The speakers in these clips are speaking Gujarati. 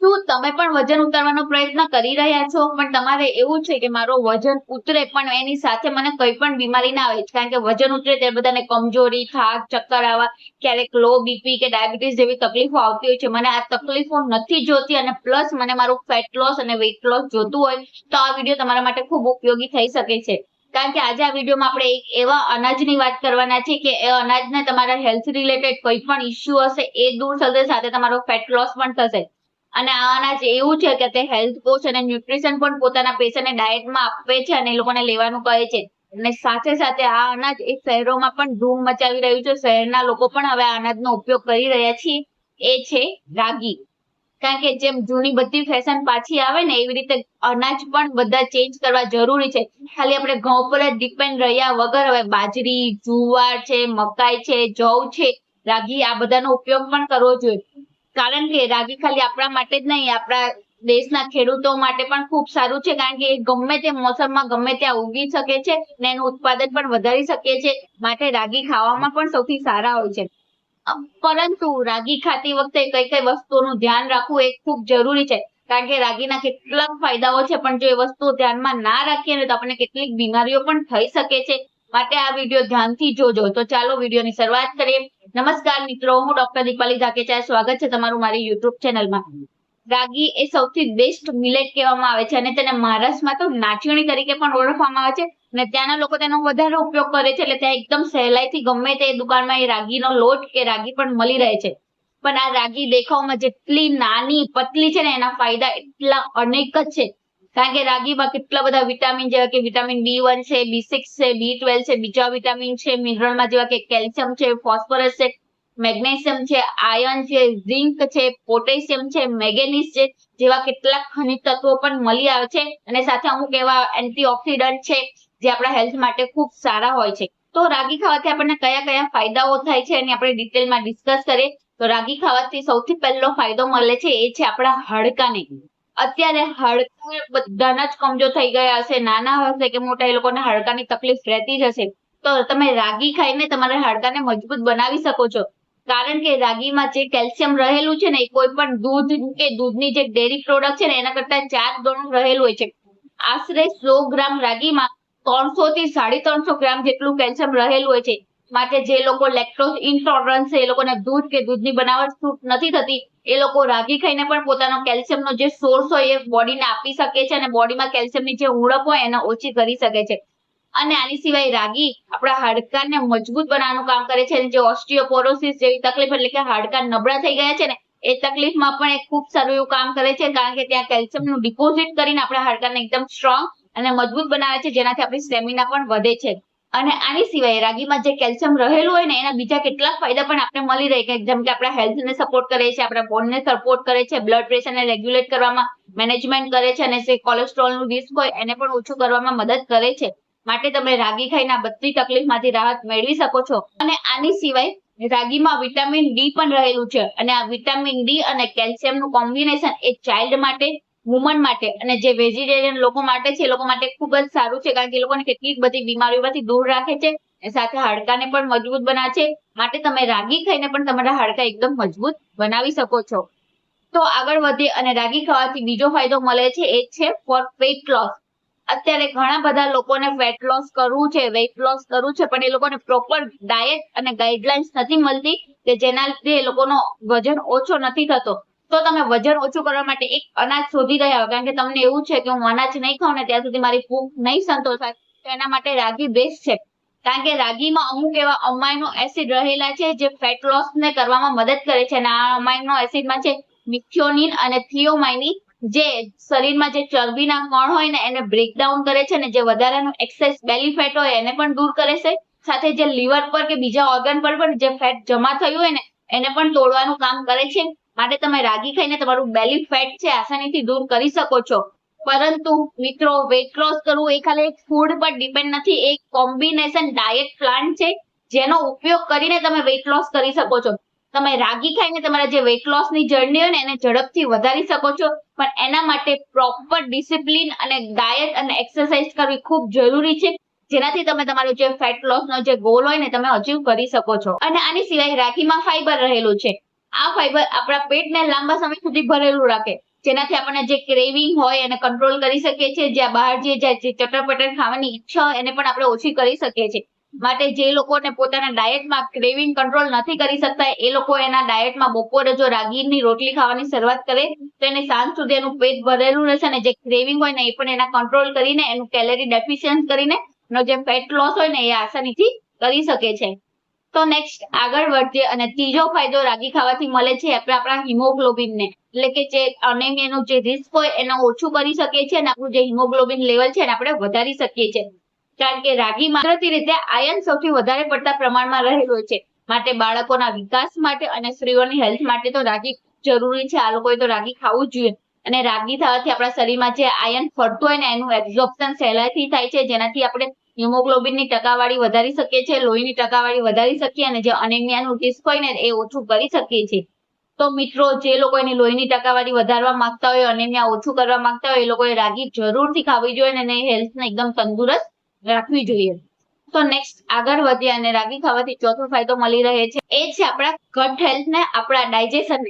શું તમે પણ વજન ઉતારવાનો પ્રયત્ન કરી રહ્યા છો? પણ તમારે એવું છે કે મારો વજન ઉતરે પણ એની સાથે મને કઈ પણ બીમારી ના આવે. કારણ કે વજન ઉતરે ત્યારે બધાને કમજોરી, થાક, ચક્કર આવવા, ક્યારેક લો બીપી કે ડાયાબિટીસ જેવી તકલીફો આવતી હોય છે. મને આ તકલીફો નથી જોતી અને પ્લસ મને મારું ફેટ લોસ અને વેઇટ લોસ જોતું હોય તો આ વીડિયો તમારા માટે ખૂબ ઉપયોગી થઈ શકે છે. કારણ કે આજે આ વિડીયોમાં આપણે એક એવા અનાજની વાત કરવાના છે કે એ અનાજને તમારા હેલ્થ રિલેટેડ કોઈ પણ ઇસ્યુ હશે, એ દૂર થશે સાથે તમારો ફેટ લોસ પણ થશે. અને આના જે એવું છે કે તે હેલ્થ કોચ અને ન્યુટ્રિશન પણ પોતાના પેશન્ટને ડાયટમાં આપે છે અને એ લોકોને લેવાનું કહે છે. અને સાથે સાથે આ અનાજ એ શહેરોમાં પણ ધૂમ મચાવી રહ્યું છે. શહેરના લોકો પણ હવે અનાજનો ઉપયોગ કરી રહ્યા છે. એ છે રાગી. કારણ કે જેમ જૂની બધી ફેશન પાછી આવે ને એવી રીતે અનાજ પણ બધા ચેન્જ કરવા જરૂરી છે. ખાલી આપણે ઘઉં પર જ ડિપેન્ડ રહ્યા વગર હવે બાજરી, જુવાર છે, મકાઈ છે, જવ છે, રાગી આ બધાનો ઉપયોગ પણ કરવો જોઈએ. કારણ કે રાગી ખાલી આપણા માટે જ નહીં, આપણા દેશના ખેડૂતો માટે પણ ખૂબ સારું છે, કારણ કે એ ગમે તે મોસમમાં ગમે ત્યાં ઉગી શકે છે ને એનું ઉત્પાદન પણ વધારી શકે છે, માટે રાગી ખાવામાં પણ સૌથી સારા હોય છે. પરંતુ રાગી ખાતી વખતે કઈ કઈ વસ્તુઓનું ધ્યાન રાખવું એ ખૂબ જરૂરી છે, કારણ કે રાગીના કેટલાક ફાયદાઓ છે, પણ જો એ વસ્તુઓ ધ્યાનમાં ના રાખીએ ને તો આપણને કેટલીક બીમારીઓ પણ થઈ શકે છે. માટે આ વીડિયો ધ્યાનથી જોજો. તો ચાલો વિડીયોની શરૂઆત કરીએ. નમસ્કાર મિત્રો, હું ડોક્ટર દીપાલી ધાકેચા સ્વાગત છે તમારું મારી યુટ્યુબ ચેનલમાં. રાગી એ સૌથી બેસ્ટ મિલેટ કહેવામાં આવે છે અને તેને મહારાષ્ટ્રમાં તો નાચણી તરીકે પણ ઓળખવામાં આવે છે અને ત્યાંના લોકો તેનો વધારે ઉપયોગ કરે છે એટલે ત્યાં એકદમ સહેલાઈથી ગમે તે દુકાનમાં એ રાગીનો લોટ કે રાગી પણ મળી રહે છે. પણ આ રાગી દેખાવમાં જેટલી નાની, પતલી છે ને એના ફાયદા એટલા અનેક જ છે. કારણ કે રાગીમાં કેટલા બધા વિટામિન જેવા કે વિટામિન બી વન છે બી સિક્સ છે બી ટ્વેલ્વ છે, બીજા વિટામિન છે મિનરલમાં જેવા કે કેલ્શિયમ છે ફોસ્ફરસ છે મેગ્નેશિયમ છે આયર્ન છે ઝિંક છે પોટેશિયમ છે મેગ્નેઝ છે, જેવા કેટલાક ખનિજ તત્વો પણ મળી આવે છે. અને સાથે અમુક એવા એન્ટીઓક્સિડન્ટ છે, જે આપણા હેલ્થ માટે ખૂબ સારા હોય છે. તો રાગી ખાવાથી આપણને કયા કયા ફાયદાઓ થાય છે એની આપણે ડિટેલમાં ડિસ્કસ કરીએ. તો રાગી ખાવાથી સૌથી પહેલો ફાયદો મળે છે એ છે આપણા હાડકાને. અત્યારે હાડકા બધાના જ કમજો થઈ ગયા હશે. નાના હશે કે મોટા, એ લોકોને હાડકાની તકલીફ રહેતી જ હશે. તો તમે રાગી ખાઈને તમારા હાડકાને મજબૂત બનાવી શકો છો. કારણ કે રાગીમાં જે કેલ્શિયમ રહેલું છે ને, એ કોઈ પણ દૂધ કે દૂધની જે ડેરી પ્રોડક્ટ છે ને, એના કરતા ચાર ગણું રહેલું હોય છે. આશરે સો ગ્રામ રાગીમાં ત્રણસો થી સાડી ત્રણસો ગ્રામ જેટલું કેલ્શિયમ રહેલું હોય છે. માટે જે લોકો લેક્ટોઝ ઇન્ટોલરન્સ છે, એ લોકોને દૂધ કે દૂધની બનાવટ છૂટ નથી થતી. એ લોકો રાગી ખાઈને પણ પોતાનો કેલ્શિયમનો જે સોર્સ હોય એ બોડીને આપી શકે છે અને બોડીમાં કેલ્શિયમની જે ઉણપ હોય એને ઓછી કરી શકે છે. અને આની સિવાય રાગી આપણા હાડકાને મજબૂત બનાવવાનું કામ કરે છે જે ઓસ્ટિયોપોરોસિસ જેવી તકલીફ એટલે કે હાડકા નબળા થઈ ગયા છે ને એ તકલીફમાં પણ એ ખૂબ સારું એવું કામ કરે છે કારણ કે ત્યાં કેલ્શિયમનું ડિપોઝિટ કરીને આપણા હાડકાને એકદમ સ્ટ્રોંગ અને મજબૂત બનાવે છે જેનાથી આપણી સ્ટેમિના પણ વધે છે. અને આની સિવાય રાગીમાં જે કેલ્શિયમ રહેલું હોય ને, એના બીજા કેટલાક ફાયદા પણ આપણે મળી રહે કે જેમ કે આપણા હેલ્થને સપોર્ટ કરે છે, આપણા બોનને સપોર્ટ કરે છે બ્લડ પ્રેશરને રેગ્યુલેટ કરવામાં મેનેજમેન્ટ કરે છે અને જે કોલેસ્ટ્રોલનું રિસ્ક હોય, એને પણ ઓછું કરવામાં મદદ કરે છે. માટે તમે રાગી ખાઈને આ બધી તકલીફમાંથી રાહત મેળવી શકો છો. અને આની સિવાય રાગીમાં વિટામિન ડી પણ રહેલું છે. અને આ વિટામિન ડી અને કેલ્શિયમનું કોમ્બિનેશન એ ચાઇલ્ડ માટે વુમન માટે અને જે વેજીટેરિયન લોકો માટે છે, એ લોકો માટે ખૂબ જ સારું છે, કારણ કે એ લોકોને કેટલીક બધી બીમારીઓમાંથી દૂર રાખે છે સાથે હાડકાને પણ મજબૂત બનાવે છે. માટે તમે રાગી ખાઈને પણ તમારા હાડકા એકદમ મજબૂત બનાવી શકો છો. તો આગળ વધીએ અને રાગી ખાવાથી બીજો ફાયદો મળે છે, એ છે ફોર વેટ લોસ અત્યારે ઘણા બધા લોકોને વેટ લોસ કરવું છે વેટ લોસ કરવું છે, પણ એ લોકોને પ્રોપર ડાયટ અને ગાઈડલાઇન્સ નથી મળતી કે જેના લીધે એ લોકોનો વજન ઓછો નથી થતો. તો તમે વજન ઓછું કરવા માટે એક અનાજ શોધી રહ્યા હોય કારણ કે તમને એવું છે કે હું અનાજ નહીં ખાઉં ને ત્યાં સુધી મારી ભૂખ નહીં સંતોષાય તો એના માટે રાગી બેસ્ટ છે. કારણ કે રાગીમાં અમુક એવા અમાઇનો એસિડ રહેલા છે જે ફેટ લોસ ને કરવામાં મદદ કરે છે. અને આ અમાઇનો એસિડમાં છે મિથિયોનિન અને થિયોમાઇનિન જે શરીરમાં જે ચરબીના કણ હોય ને એને બ્રેકડાઉન કરે છે ને જે વધારાનું એક્સેસ બેલી ફેટ હોય એને પણ દૂર કરે છે. સાથે જે લીવર પર કે બીજા ઓર્ગન પર પણ જે ફેટ જમા થયું હોય ને એને પણ તોડવાનું કામ કરે છે. માટે તમે રાગી ખાઈને તમારું બેલી ફેટ છે, આસાનીથી દૂર કરી શકો છો. પરંતુ મિત્રો વેટ લોસ કરવું એ ખાલી એક ફૂડ પર ડિપેન્ડ નથી એક કોમ્બિનેશન ડાયટ પ્લાન છે, જેનો ઉપયોગ કરીને તમે વેટ લોસ કરી શકો છો. તમે રાગી ખાઈને તમારા જે વેટ લોસની જર્ની હોય ને, એને ઝડપથી વધારી શકો છો. પણ એના માટે પ્રોપર ડિસિપ્લિન અને ડાયટ અને એક્સરસાઇઝ કરવી ખૂબ જરૂરી છે. જેનાથી તમે તમારો જે ફેટ લોસ નો જે ગોલ હોય ને તમે અચીવ કરી શકો છો. અને આની સિવાય રાખીમાં ફાઈબર રહેલું છે. આ ફાઈબર આપણા પેટને લાંબા સમય સુધી ભરેલું રાખે. જેનાથી આપણને જે ક્રેવિંગ હોય એને કંટ્રોલ કરી શકીએ છીએ. જ્યાં બહાર જે જે ચટરપટર ખાવાની ઈચ્છા હોય એને પણ આપણે ઓછી કરી શકીએ છીએ. માટે જે લોકોને પોતાના ડાયટમાં ક્રેવિંગ કંટ્રોલ નથી કરી શકતા, એ લોકો એના ડાયટમાં બપોરે જો રાગીની રોટલી ખાવાની શરૂઆત કરે, તો એને સાંજ સુધી એનું પેટ ભરેલું રહેશે અને જે ક્રેવિંગ હોય ને એ પણ એના કંટ્રોલ કરીને એનું કેલેરી ડેફિશિયન્સ કરીને એનો જે ફેટ લોસ હોય ને એ આસાનીથી કરી શકે છે. તો નેક્સ્ટ આગળ વધીએ અને ત્રીજો ફાયદો રાગી ખાવાથી મળે છે આપણે આપણા હિમોગ્લોબિનને એટલે કે જે અનેમિયાનું જે રિસ્ક હોય એને ઓછું કરી શકીએ છીએ અને આપણું જે હિમોગ્લોબિન લેવલ છે આપણે વધારી શકીએ છીએ. કારણ કે રાગી કુદરતી રીતે આયન સૌથી વધારે પડતા પ્રમાણમાં રહેલું હોય છે. માટે બાળકોના વિકાસ માટે અને સ્ત્રીઓની હેલ્થ માટે તો રાગી જરૂરી છે. આ લોકોએ તો રાગી ખાવું જોઈએ. અને રાગી થવાથી આપણા શરીરમાં જે આયન ફરતું હોય ને, એનું એબ્ઝોર્પ્શન સહેલાઈથી થાય છે. જેનાથી આપણે હિમોગ્લોબિનની ટકાવારી વધારી શકીએ છીએ, લોહીની ટકાવારી વધારી શકીએ અને જે અનેમિયાનું રિસ્ક હોય ને, એ ઓછું કરી શકીએ છીએ. તો મિત્રો, જે લોકો એની લોહીની ટકાવારી વધારવા માંગતા હોય અનેમિયા ઓછું કરવા માંગતા હોય, એ લોકોએ રાગી જરૂરથી ખાવી જોઈએ અને હેલ્થને એકદમ તંદુરસ્ત રાખવી જોઈએ. તો નેક્સ્ટ આગળ વધીએ અને રાગી ખાવાથી ચોથો ફાયદો મળી રહે છે. એ છે આપણા ગટ હેલ્થ ને, આપણા ડાયજેશન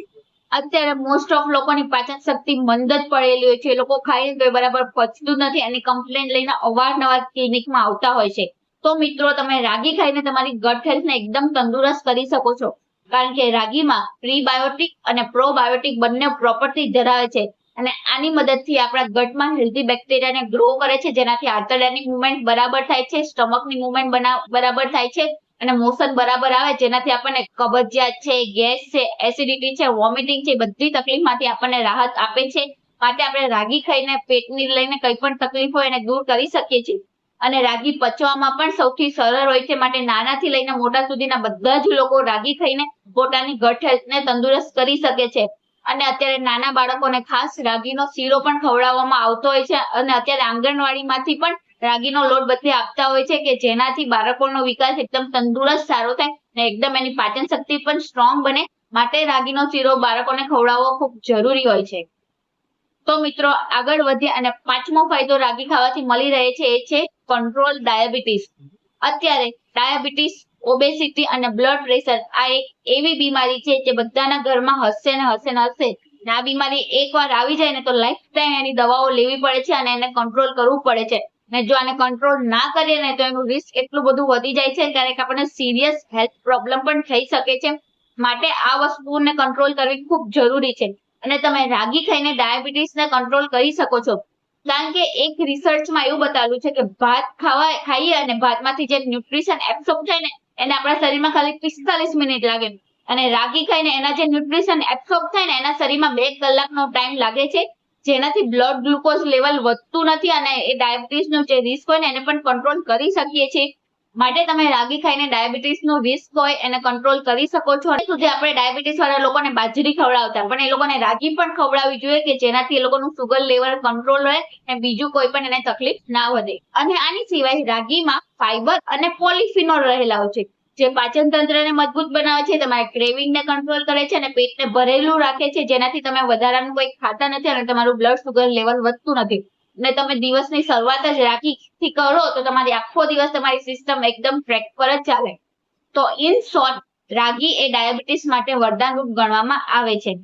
અત્યારે મોસ્ટ ઓફ લોકોની પાચન શક્તિ મંદ જ પડેલી હોય છે. લોકો ખાઈને તો બરાબર પચતું નથી અને કમ્પ્લેન લઈને અવારનવાર ક્લિનિકમાં આવતા હોય છે. તો મિત્રો, તમે રાગી ખાઈને તમારી ગટ હેલ્થને એકદમ તંદુરસ્ત કરી શકો છો. કારણ કે રાગીમાં પ્રીબાયોટિક અને પ્રોબાયોટિક બંને પ્રોપર્ટી ધરાવે છે. અને આની મદદથી આપણા ગટમાં હેલ્ધી બેક્ટેરિયાને ગ્રો કરે છે. જેનાથી આંતરડાની મુવમેન્ટ બરાબર થાય છે. સ્ટમકની મુવમેન્ટ બરાબર થાય છે. અને મોશન બરાબર આવે, જેનાથી આપણને કબજિયાત છે, ગેસ છે એસિડિટી છે વોમિટિંગ છે, બધી તકલીફમાંથી આપણને રાહત આપે છે. માટે આપણે રાગી ખાઈને, પેટની લઈને કંઈ પણ તકલીફ હોય એને દૂર કરી શકીએ છીએ. અને રાગી પચવામાં પણ સૌથી સરળ હોય છે. માટે નાનાથી લઈને મોટા સુધીના બધા જ લોકો રાગી ખાઈને પોતાની ગટ હેલ્થને તંદુરસ્ત કરી શકે છે. અને અત્યારે નાના બાળકોને ખાસ રાગીનો શીરો પણ ખવડાવવામાં આવતો હોય છે. અને અત્યારે આંગણવાડીમાંથી પણ રાગીનો લોટ બધે આપતા હોય છે કે જેનાથી બાળકોનો વિકાસ એકદમ તંદુરસ્ત સારો થાય અને એકદમ એની પાચન શક્તિ પણ સ્ટ્રોંગ બને માટે રાગીનો શીરો બાળકોને ખવડાવવો ખૂબ જરૂરી હોય છે. તો મિત્રો, આગળ વધીએ અને પાંચમો ફાયદો રાગી ખાવાથી મળી રહે છે એ છે કંટ્રોલ ડાયાબિટીસ અત્યારે ડાયાબિટીસ ઓબેસિટી અને બ્લડ પ્રેશર આ એક એવી બીમારી છે જે બધાના ઘરમાં હશે ને હશે ને હશે. આ બીમારી એકવાર આવી જાય ને તો લાઈફ ટાઈમ એની દવાઓ લેવી પડે છે અને એને કંટ્રોલ કરવું પડે છે. ને જો આને કંટ્રોલ ના કરીએ ને તો એનું રિસ્ક એટલું બધું વધી જાય છે, ક્યારેક આપણને સિરિયસ હેલ્થ પ્રોબ્લેમ પણ થઈ શકે છે. માટે આ વસ્તુને કંટ્રોલ કરવી ખૂબ જરૂરી છે. અને તમે રાગી ખાઈને ડાયાબિટીસને કંટ્રોલ કરી શકો છો. કારણ કે એક રિસર્ચમાં એવું બતાવ્યું છે કે ભાત ખાવા, ખાઈએ અને ભાતમાંથી જે ન્યુટ્રિશન એબ્સોર્બ થાય ને, એને આપણા શરીરમાં ખાલી પિસ્તાલીસ મિનિટ લાગે. અને રાગી ખાઈને એના જે ન્યુટ્રિશન એબ્સોર્બ થાય ને, એના શરીરમાં બે કલાકનો ટાઈમ લાગે છે. જેનાથી બ્લડ ગ્લુકોઝ લેવલ વધતું નથી અને એ ડાયાબિટીસનો જે રિસ્ક હોય ને એને પણ કંટ્રોલ કરી શકીએ છીએ. માટે તમે રાગી ખાઈને ડાયાબિટીસનો રિસ્ક હોય એને કંટ્રોલ કરી શકો છો. સુધી આપણે ડાયાબિટીસ વાળા લોકોને બાજરી ખવડાવતા, પણ એ લોકોને રાગી પણ ખવડાવવી જોઈએ કે જેનાથી એ લોકોનું સુગર લેવલ કંટ્રોલ રહે અને બીજું કોઈ પણ એને તકલીફ ના વધે. અને આની સિવાય રાગીમાં ફાઈબર અને પોલિફિનોલ રહેલા હોય છે. જે પાચન તંત્રને મજબૂત બનાવે છે તમારા ક્રેવિંગને કંટ્રોલ કરે છે અને પેટને ભરેલું રાખે છે, જેનાથી તમે વધારાનું કોઈ ખાતા નથી અને તમારું બ્લડ સુગર લેવલ વધતું નથી. ને તમે દિવસની શરૂઆત જ રાખીથી કરો, તો તમારી આખો દિવસ તમારી સિસ્ટમ એકદમ ટ્રેક પર જ ચાલે. તો ઇન શોર્ટ રાગી એ ડાયાબિટીસ માટે વરદાનરૂપ ગણવામાં આવે છે.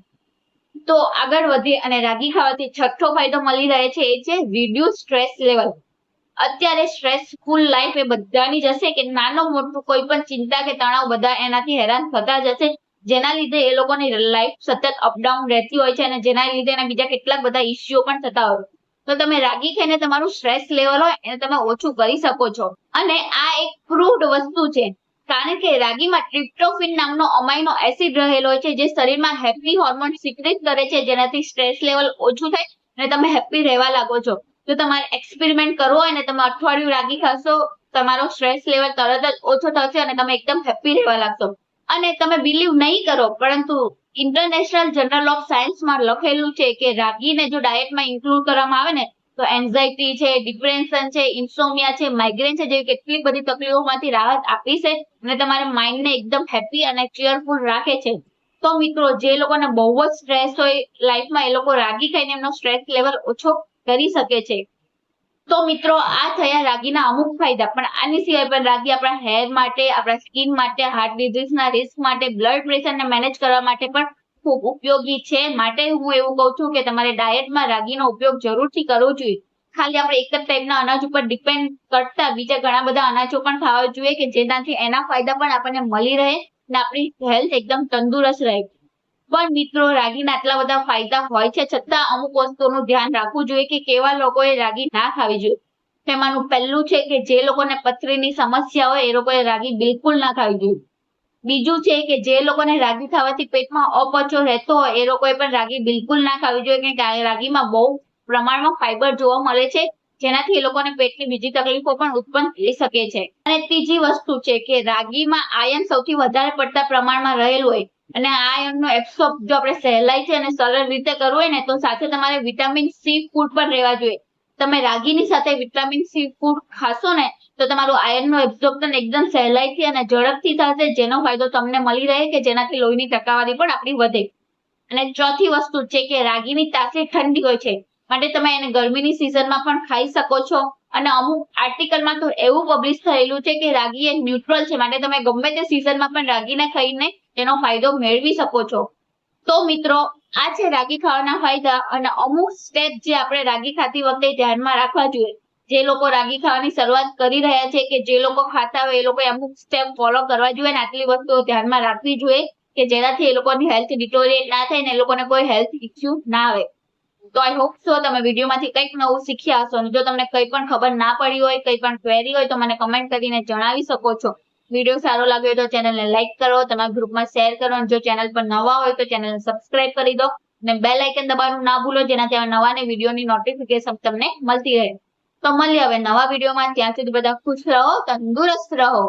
તો આગળ વધીએ અને રાગી ખાવાથી છઠ્ઠો ફાયદો મળી રહે છે, એ છે રિડ્યુસ સ્ટ્રેસ લેવલ અત્યારે સ્ટ્રેસફુલ લાઈફ એ બધાની જ હશે કે નાનું મોટું કોઈ પણ ચિંતા કે તણાવ બધા એનાથી હેરાન થતા જશે જેના લીધે એ લોકોની લાઈફ સતત અપડાઉન રહેતી હોય છે અને જેના લીધે એના બીજા કેટલાક બધા ઇસ્યુઓ પણ થતા હોય. તો તમે રાગી ખાઈને તમારું સ્ટ્રેસ લેવલ હોય એને તમે ઓછું કરી શકો છો. અને આ એક પ્રૂવડ વસ્તુ છે. કારણ કે રાગીમાં ટ્રિપ્ટોફિન નામનો અમાઇનો એસિડ રહેલો છે જે શરીરમાં હેપી હોર્મોન સિક્રેટ કરે છે જેનાથી સ્ટ્રેસ લેવલ ઓછું થાય અને તમે હેપી રહેવા લાગો છો. જો તમારે એક્સપેરિમેન્ટ કરવો હોય ને, તમે અઠવાડિયું રાગી ખાશો, તમારો સ્ટ્રેસ લેવલ તરત જ ઓછો થશે અને તમે એકદમ હેપી રહેવા લાગશો. અને તમે બિલીવ નહીં કરો, પરંતુ ઇન્ટરનેશનલ જર્નલ ઓફ સાયન્સમાં લખેલું છે કે રાગીને જો ડાયટમાં ઇન્ક્લુડ કરવામાં આવે ને, તો એન્ઝાઇટી છે ડિપ્રેશન છે ઇન્સોમિયા છે માઇગ્રેન છે, જેવી કેટલી બધી તકલીફોમાંથી રાહત આપી છે અને તમારા માઇન્ડને એકદમ હેપી અને ચીયરફુલ રાખે છે. તો મિત્રો, જે લોકોને બહુ જ સ્ટ્રેસ હોય લાઈફમાં એ લોકો રાગી ખાઈને એમનો સ્ટ્રેસ લેવલ ઓછો કરી શકે છે. તો મિત્રો, આ થયા રાગીના અમુક ફાયદા, પણ આની સિવાય પણ રાગી આપણા હેર માટે, આપણા સ્કિન માટે હાર્ટ ડિઝીઝના રિસ્ક માટે બ્લડ પ્રેશરને મેનેજ કરવા માટે પણ ખૂબ ઉપયોગી છે. માટે હું એવું કહું છું કે તમારે ડાયટમાં રાગીનો ઉપયોગ જરૂરથી કરવો જોઈએ. ખાલી આપણે એક જ ટાઈપના અનાજ ઉપર ડિપેન્ડ કરતા બીજા ઘણા બધા અનાજો પણ ખાવા જોઈએ કે જેનાથી એના ફાયદા પણ આપણને મળી રહે અને આપણી હેલ્થ એકદમ તંદુરસ્ત રહે. પણ મિત્રો, રાગીના આટલા બધા ફાયદા હોય છે. છતાં અમુક વસ્તુનું ધ્યાન રાખવું જોઈએ કે કેવા લોકોએ રાગી ના ખાવી જોઈએ. તેમાંનું પહેલું છે કે જે લોકોને પથરીની સમસ્યા હોય, એ લોકોએ રાગી બિલકુલ ના ખાવી જોઈએ. બીજું છે કે જે લોકોને રાગી ખાવાથી પેટમાં અપચો રહેતો હોય, એ લોકોએ પણ રાગી બિલકુલ ના ખાવી જોઈએ. કે રાગીમાં બહુ પ્રમાણમાં ફાઈબર જોવા મળે છે, જેનાથી એ લોકોને પેટની બીજી તકલીફો પણ ઉત્પન્ન થઈ શકે છે. અને ત્રીજી વસ્તુ છે કે રાગીમાં આયન સૌથી વધારે પડતા પ્રમાણમાં રહેલું હોય અને આ આયનનો એબ્સોર્બ જો આપણે સહેલાઈ છે અને સરળ રીતે કરવું હોય ને, તો સાથે તમારે વિટામિન સી ફૂડ પણ રહેવા જોઈએ. તમે રાગીની સાથે વિટામિન સી ફૂડ ખાશો ને, તો તમારું આયનનું એબ્સોર્પ્શન એકદમ સહેલાઈથી અને ઝડપથી થશે, જેનો ફાયદો તમને મળી રહે કે જેનાથી લોહીની ટકાવારી પણ આપણી વધે. અને ચોથી વસ્તુ છે કે રાગીની તાસીર ઠંડી હોય છે, માટે તમે એને ગરમીની સિઝનમાં પણ ખાઈ શકો છો. અને અમુક આર્ટિકલમાં તો એવું પબ્લિશ થયેલું છે કે રાગી એ ન્યુટ્રલ છે, માટે તમે ગમે તે સિઝનમાં પણ રાગીને ખાઈને એનો ફાયદો મેળવી શકો છો. તો મિત્રો, આ છે રાગી ખાવાના ફાયદા અને અમુક સ્ટેપ જે આપણે રાગી ખાતી વખતે ધ્યાનમાં રાખવા જોઈએ. જે લોકો રાગી ખાવાની શરૂઆત કરી રહ્યા છે કે જે લોકો ખાતા હોય એ લોકોએ અમુક સ્ટેપ ફોલો કરવા જોઈએ અને આટલી વસ્તુઓ ધ્યાનમાં રાખવી જોઈએ કે જેનાથી એ લોકોની હેલ્થ ડિટોરિએટ ના થાય ને એ લોકોને કોઈ હેલ્થ ઇસ્યુ ના આવે. તો આઈ હોપ સો તમે વિડીયોમાંથી કંઈક નવું શીખ્યા હશો અને જો તમને કંઈ પણ ખબર ના પડી હોય, કંઈ પણ ક્વેરી હોય તો મને કમેન્ટ કરીને જણાવી શકો છો. વીડિયો સારો લાગ્યો તો ચેનલને લાઈક કરો, તમારા ગ્રુપમાં શેર કરો, અને જો ચેનલ પર નવા હોય તો ચેનલને સબસ્ક્રાઇબ કરી દો. અને બેલ આઇકન દબાવવાનું ના ભૂલો, જેનાથી નવા ને વિડીયોની નોટિફિકેશન તમને મળતી રહે. તો મળીએ હવે નવા વિડીયોમાં. ત્યાં સુધી બધા ખુશ રહો, તંદુરસ્ત રહો.